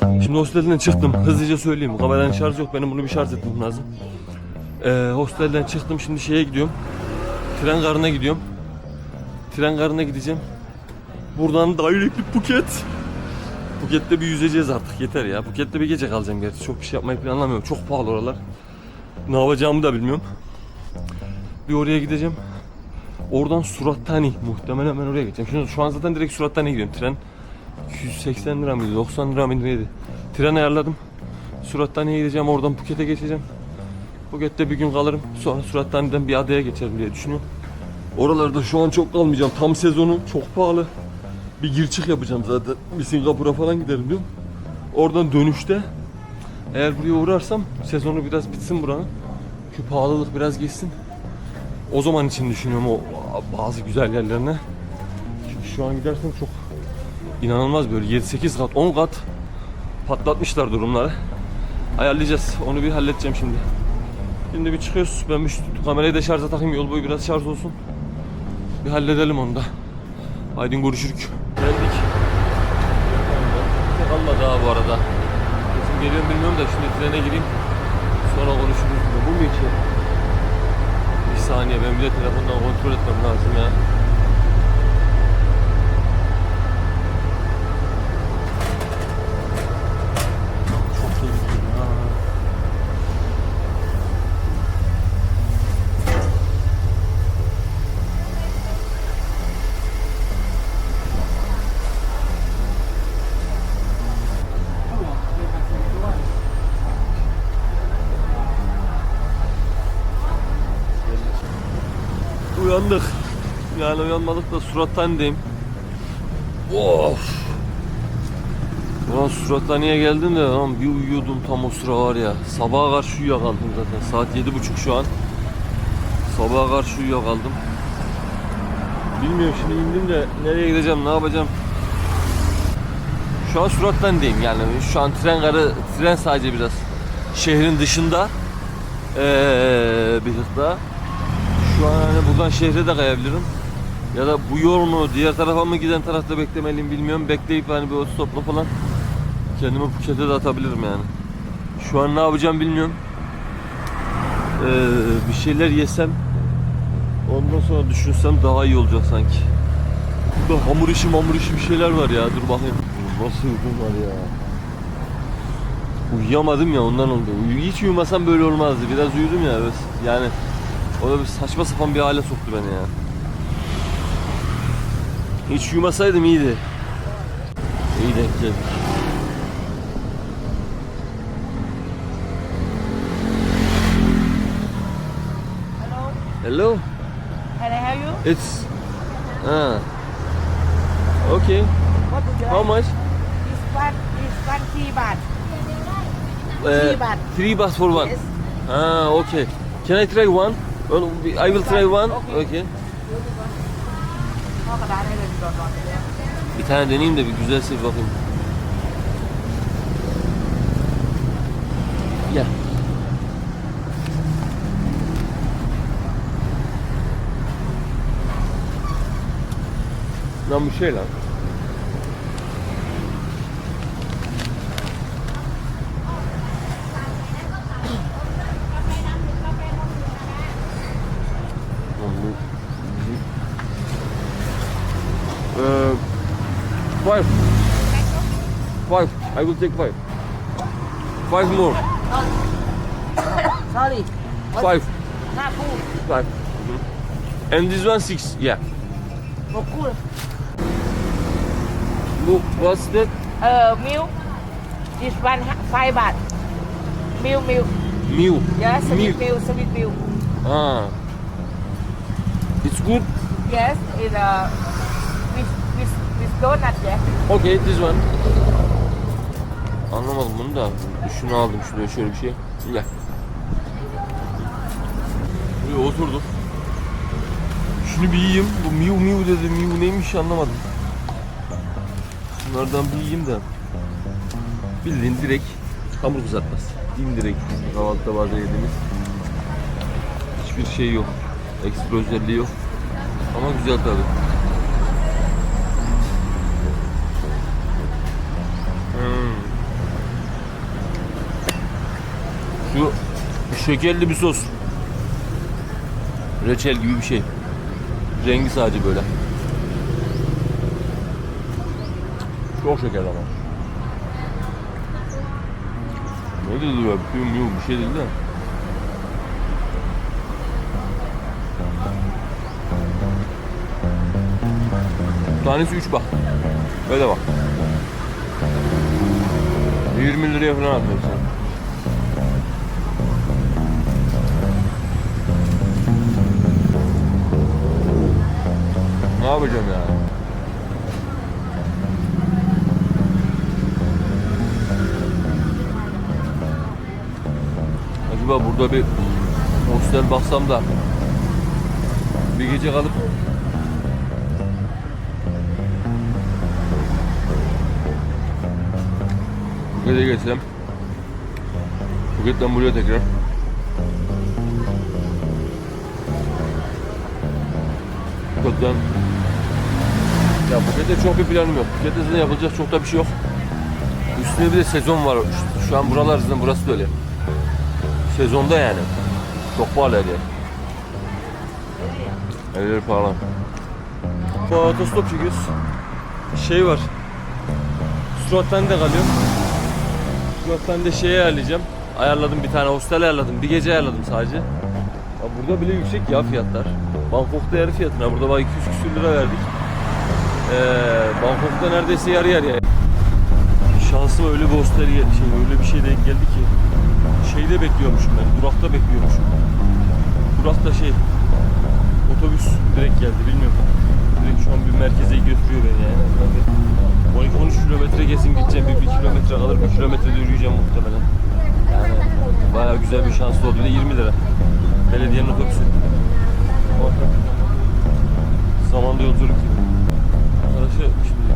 Şimdi hostelden çıktım. Hızlıca söyleyeyim. Kameranın şarjı yok. Benim bunu bir şarj etmem lazım. Ee, hostelden çıktım. Şimdi şeye gidiyorum. Tren garına gidiyorum. Tren garına gideceğim. Buradan directly Phuket. Phuket'te bir yüzeceğiz artık. Yeter ya. Phuket'te bir gece kalacağım gerçi. Çok bir şey yapmayı planlamıyorum. Çok pahalı oralar. Ne yapacağımı da bilmiyorum. Bir oraya gideceğim. Oradan Surattani muhtemelen ben oraya gideceğim. Şimdi şu an zaten direkt Surattani'ye gidiyorum. Tren 280 lira mıydı 90 lira mıydı neydi? Tren ayarladım. Surattani'ye gideceğim oradan Phuket'e geçeceğim. Phuket'te bir gün kalırım. Sonra Surattani'den bir adaya geçerim diye düşünüyorum. Oralarda şu an çok kalmayacağım. Tam sezonu çok pahalı. Bir gir çık yapacağım zaten. Bir Singapur'a falan giderim diyorum. Oradan dönüşte eğer buraya uğrarsam sezonu biraz bitsin buranın. Şu pahalılık biraz geçsin. O zaman için düşünüyorum o bazı güzel yerlerine. Çünkü şu an gidersem çok inanılmaz böyle 7-8 kat 10 kat patlatmışlar durumları. Ayarlayacağız. Onu bir halledeceğim şimdi. Şimdi bir çıkıyoruz. Ben bir kamerayı da şarja takayım. Yol boyu biraz şarj olsun. Bir halledelim onu da. Haydi görüşürük. Geldik. Kimse kalmadı ha bu arada. Kesin geliyorum bilmiyorum da şimdi trene gireyim. Sonra konuşuruz. Bu mu ki? Bir saniye ben bir de telefondan kontrol etmem lazım ya. Çok tehlikeli ha. Uyandık. Yani uyanmadık da surattanideyim. Of. Ulan surattaniye geldim de lan bir uyuyordum tam o sıra var ya. Sabaha karşı uyuyakaldım zaten. Saat yedi buçuk şu an. Sabaha karşı uyuyakaldım. Bilmiyorum şimdi indim de nereye gideceğim, ne yapacağım. Şu an surattanideyim yani. Şu an tren garı, tren sadece biraz şehrin dışında. Ee, bir tık. Şu an hani buradan şehre de kayabilirim. Ya da bu yol mu diğer tarafa mı giden tarafta beklemeliyim bilmiyorum. Bekleyip hani bir otostopla falan kendimi Phuket'e de atabilirim yani. Şu an ne yapacağım bilmiyorum. Ee, bir şeyler yesem ondan sonra düşünsem daha iyi olacak sanki. Burada hamur işi mamur işi bir şeyler var ya dur bakayım. Nasıl uykum var ya. Uyuyamadım ya ondan oldu. Hiç uyumasam böyle olmazdı. Biraz uyudum ya. Yani o da bir saçma sapan bir hale soktu beni ya. Hiç uyumasaydım iyiydi. İyi denk geldik. Hello, can I help you? It's ah. Okay. What would you How like? much? This one, this one three baht. Uh, Three baht. Three baht for one. Yes. Ah, okay. Can I try one? Well, I will try one. Okay. Okay. Bir tane deneyeyim de bir güzelse bir bakayım. Gel. Lan bu şey lan. Five. Five. I will take five. Five more. Sorry. Five. Five. Mm -hmm. And this one six. Yeah. Oh, cool. Look, what's that? Uh, milk. This one five baht. Milk, milk. Milk. Yes, sweet milk, milk sweet milk. Ah. It's good. Yes, it's uh. Donut yeah Okay, this one. Anlamadım bunu da. Şunu aldım şuraya şöyle bir şey. Gel. Buraya oturduk. Şunu bir yiyeyim. Bu miu miu dedi. Miu neymiş anlamadım. Bunlardan bir yiyeyim de. Bildiğin direkt hamur kızartması. Dimdirek kahvaltıda bazen yediğimiz. Hiçbir şey yok. Ekstra özelliği yok. Ama güzel tabii. Şu şekerli bir sos. Reçel gibi bir şey. Rengi sadece böyle. Çok şeker ama. Ne dedi ya? Bir, bir şey dedi de. Tanesi 3 bak. Öyle bak. 20 liraya falan atıyorsun. Ne yapacağım ya? Acaba burada bir hostel baksam da bir gece kalıp Phuket'e geçsem Phuket'ten buraya tekrar Phuket'ten Ya Phuket'te çok bir planım yok. Phuket'te zaten yapılacak çok da bir şey yok. Üstüne bir de sezon var. Şu- an buralar zaten burası da öyle. Sezonda yani. Çok pahalı her yer. Her yer pahalı. Bu otostop çekiyoruz. Şey var. Surattan da kalıyor. Da şeyi ayarlayacağım. Ayarladım bir tane hostel ayarladım. Bir gece ayarladım sadece. Ya burada bile yüksek ya fiyatlar. Bangkok'ta yarı fiyatına. Burada bak 200 küsür lira verdik. Ee, Bangkok'ta neredeyse yarı yarıya. Şansıma öyle bir hostel geldi. Şey, öyle bir şey denk geldi ki. Şeyde bekliyormuşum ben. Durakta bekliyormuşum. Durakta şey. Otobüs direkt geldi bilmiyorum. Direkt şu an bir merkeze götürüyor beni yani. Ben de 12-13 kilometre kesin gideceğim. Bir, bir kilometre kalır. Bir kilometre de yürüyeceğim muhtemelen. Yani bayağı güzel bir şans oldu. Bir de 20 lira. Belediyenin otobüsü. Zamanda yolculuk gibi. Arkadaşa şimdi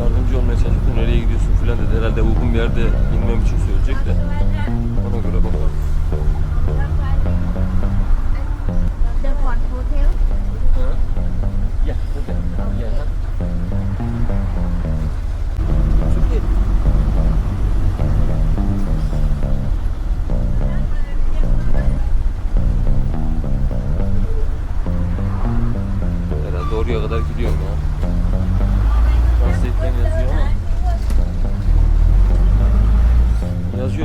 yardımcı olmaya çalıştım. Nereye gidiyorsun filan dedi. Herhalde uygun bir yerde inmem için söyleyecek de.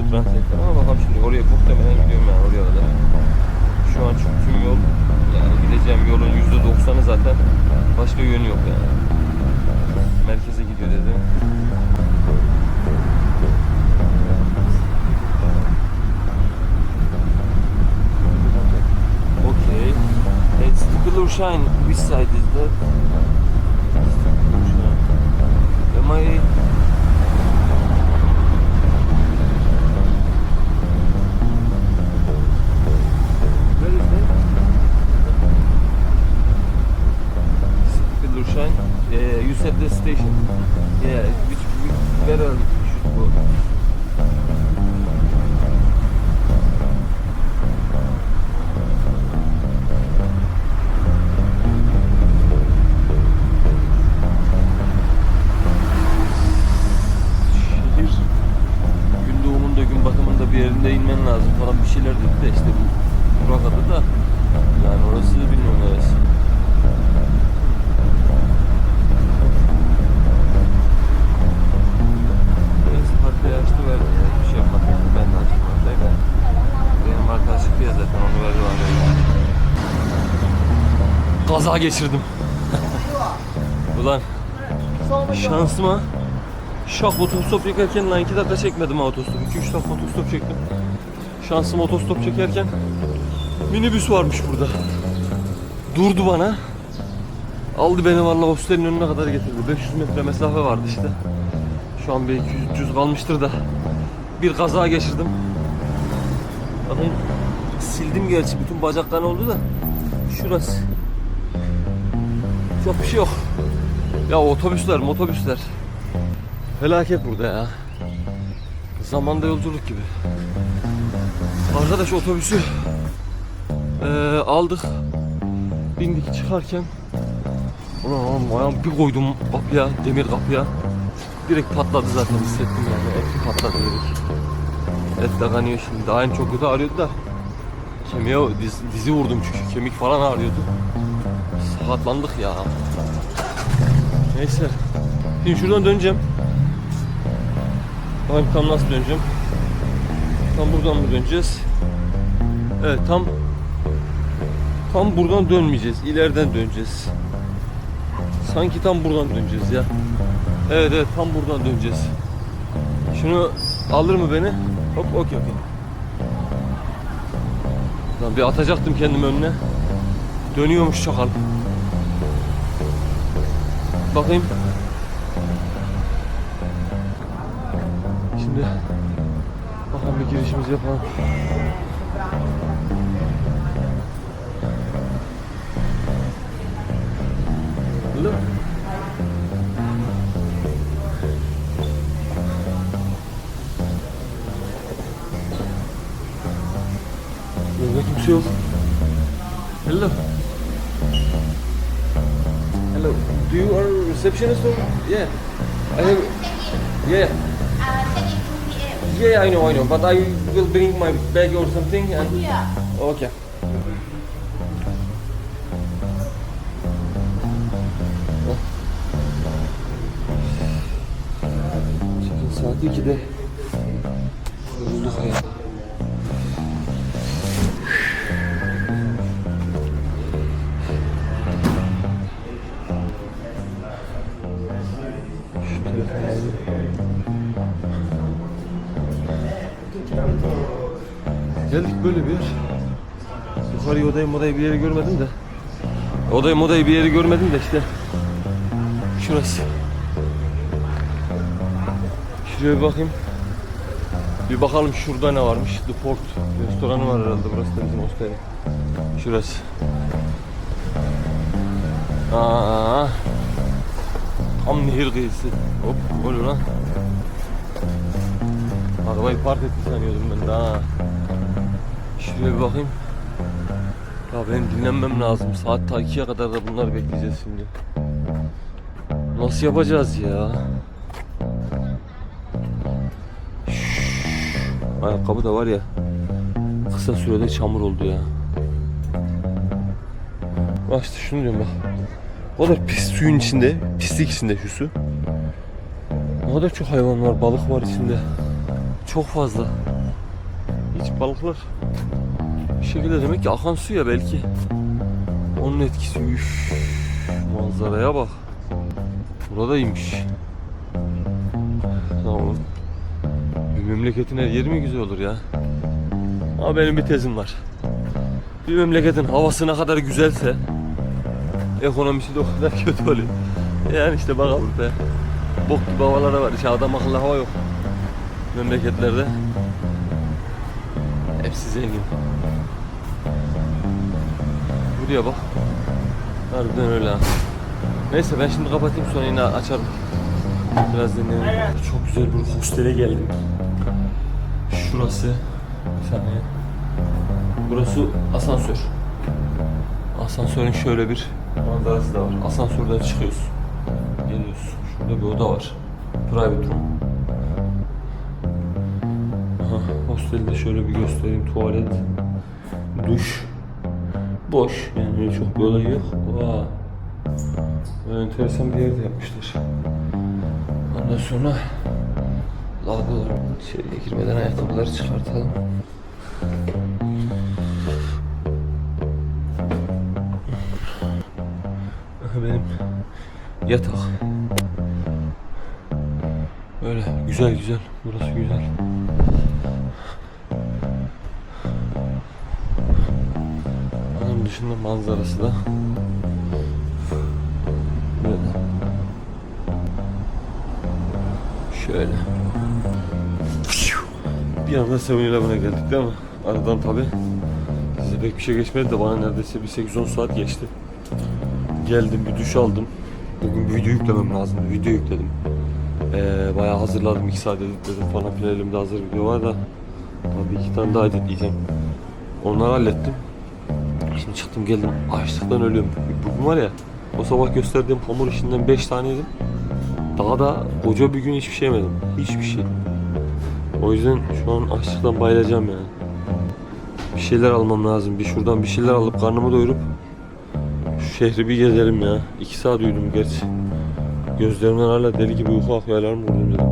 Translate'den ama bakalım şimdi oraya muhtemelen gidiyorum yani oraya kadar. Şu an çünkü tüm yol yani gideceğim yolun %90'ı zaten başka yönü yok yani. Merkeze gidiyor dedi. Okay. It's Stickler Shine. Which side bir şeyler dedi de işte bu Burak adı da yani orası bilmiyorum neresi. Neyse haritayı açtı verdi ya hiçbir şey yapmadım ben de açtım haritayı da benim arkadaşlık bir yer zaten onu verdi bana Kaza geçirdim Ulan şansıma Şak otostop çekerken lan 2 dakika çekmedim ha otostop. 2-3 dakika otostop çektim. Şansım otostop çekerken minibüs varmış burada. Durdu bana. Aldı beni valla hostelin önüne kadar getirdi. 500 metre mesafe vardı işte. Şu an bir 200-300 kalmıştır da. Bir kaza geçirdim. Bakın sildim gerçi bütün bacaktan oldu da. Şurası. Çok bir şey yok. Ya otobüsler, motobüsler. Felaket burada ya. Zamanda yolculuk gibi. Arkadaş otobüsü eee, aldık. Bindik çıkarken Ulan oğlum ayağımı bir koydum kapıya, demir kapıya. Direkt patladı zaten hissettim yani. Etki patladı direkt. Et de kanıyor şimdi. En çok kötü ağrıyordu da. Kemiğe diz, dizi vurdum çünkü kemik falan ağrıyordu. Sakatlandık ya. Neyse. Şimdi şuradan döneceğim. Bakayım tam nasıl döneceğim. Tam buradan mı döneceğiz? Evet tam tam buradan dönmeyeceğiz. İleriden döneceğiz. Sanki tam buradan döneceğiz ya. Evet evet tam buradan döneceğiz. Şunu alır mı beni? Hop okey okey. Lan bir atacaktım kendimi önüne. Dönüyormuş çakal. Bakayım. Şimdi bakalım bir girişimizi yapalım. Hello. Burada kimse yok. Hello. Hello. Do you are a receptionist or? Yeah. I have. Yeah. Yeah, I know, I know. But I will bring my bag or something and. Okay. Çıkın saat 2'de. Yorulduk ya. Şu telefonu alayım. Geldik böyle bir yer. Yukarı odayı modayı bir yeri görmedim de. Odayı modayı bir yeri görmedim de işte. Şurası. Şuraya bir bakayım. Bir bakalım şurada ne varmış. The Port restoranı var herhalde. Burası da bizim hostel. Şurası. Aa. Tam nehir kıyısı. Hop, o ne lan? Arabayı park etti sanıyordum ben daha. Şuraya bir bakayım. Ya benim dinlenmem lazım. Saat ta 2'ye kadar da bunları bekleyeceğiz şimdi. Nasıl yapacağız ya? Ayakkabı da var ya. Kısa sürede çamur oldu ya. Bak işte şunu diyorum bak. O kadar pis suyun içinde, pislik içinde şu su. Ne kadar çok hayvan var, balık var içinde. Çok fazla. Hiç balıklar bir şekilde demek ki akan su ya belki. Onun etkisi üf. Manzaraya bak. Burada memleketin her yeri mi güzel olur ya? Ama benim bir tezim var. Bir memleketin havası ne kadar güzelse ekonomisi de o kadar kötü oluyor. Yani işte bak burada bok gibi havalara var. İşte adam akıllı hava yok. Memleketlerde. Hepsi zengin. Buraya bak. Harbiden öyle ha. Neyse ben şimdi kapatayım sonra yine açarım. Biraz dinleyelim. Çok güzel bir hostele geldim. Şurası. Bir saniye. Burası asansör. Asansörün şöyle bir manzarası da var. Asansörden çıkıyoruz. Geliyoruz. Şurada bir oda var. Private room. Aha, hostelde şöyle bir göstereyim. Tuvalet, duş. Boş. Yani çok bir olay yok. Vaa. Enteresan bir yerde yapmışlar. Ondan sonra lavabolar. İçeriye girmeden ayakkabıları çıkartalım. Benim yatak. Böyle güzel güzel. Burası güzel. Onun dışında manzarası da Şöyle. Bir anda 7-Eleven'a geldik değil mi? Aradan tabi. Size pek bir şey geçmedi de bana neredeyse bir 8-10 saat geçti. Geldim bir duş aldım. Bugün bir video yüklemem lazım. Video yükledim. Ee, bayağı hazırladım. 2 saat editledim falan filan elimde hazır video var da. Tabii iki tane daha editleyeceğim. Onları hallettim. Şimdi çıktım geldim. Açlıktan ölüyorum. Bugün var ya o sabah gösterdiğim hamur işinden 5 tane yedim. Daha da koca bir gün hiçbir şey yemedim. Hiçbir şey. O yüzden şu an açlıktan bayılacağım yani. Bir şeyler almam lazım. Bir şuradan bir şeyler alıp karnımı doyurup şu şehri bir gezelim ya. İki saat uyudum gerçi. Gözlerimden hala deli gibi uyku akıyor alarm vurdum zaten.